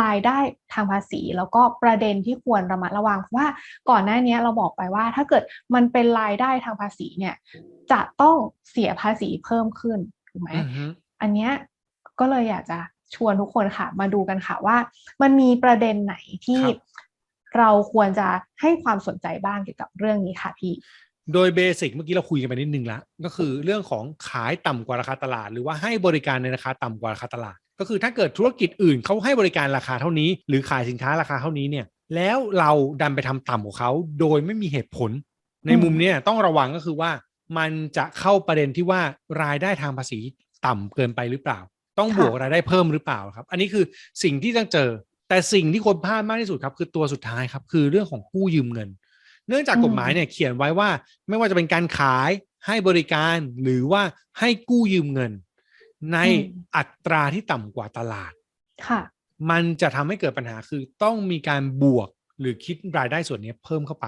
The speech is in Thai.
รายได้ทางภาษี แล้วก็ประเด็นที่ควรระมัดระวังเพราะว่าก่อนหน้านี้เราบอกไปว่าถ้าเกิดมันเป็นรายได้ทางภาษีเนี่ยจะต้องเสียภาษีเพิ่มขึ้นถูกไหมอือฮึอันเนี้ยก็เลยอยากจะชวนทุกคนค่ะ มาดูกันค่ะว่า มันมีประเด็นไหนที่ครับเราควรจะให้ความสนใจบ้างเกี่ยวกับเรื่องนี้ค่ะพี่โดยเบสิกเมื่อกี้เราคุยกันไปนิดนึงละก็คือเรื่องของขายต่ำกว่าราคาตลาด หรือว่าให้บริการในราคาต่ำกว่าราคาตลาด ก็คือถ้าเกิดธุรกิจอื่นเขาให้บริการราคาเท่านี้ หรือขายสินค้าราคาเท่านี้เนี่ยแล้วเราดันไปทำต่ำกว่าเขาโดยไม่มีเหตุผล ในมุมเนี้ยต้องระวังก็คือว่ามันจะเข้าประเด็นที่ว่ารายได้ทางภาษีต่ำเกินไปหรือเปล่า ต้องบวกรายได้เพิ่มหรือเปล่าครับ อันนี้คือสิ่งที่ต้องเจอ แต่สิ่งที่คนพลาดมากที่สุดครับ คือตัวสุดท้ายครับ คือเรื่องของกู้ยืมเงิน เนื่องจากกฎหมายเนี่ยเขียนไว้ว่า ไม่ว่าจะเป็นการขายให้บริการหรือว่าให้กู้ยืมเงิน ในอัตราที่ต่ำกว่าตลาด ค่ะ มันจะทำให้เกิดปัญหาคือต้องมีการบวกหรือคิดรายได้ส่วนนี้เพิ่มเข้าไป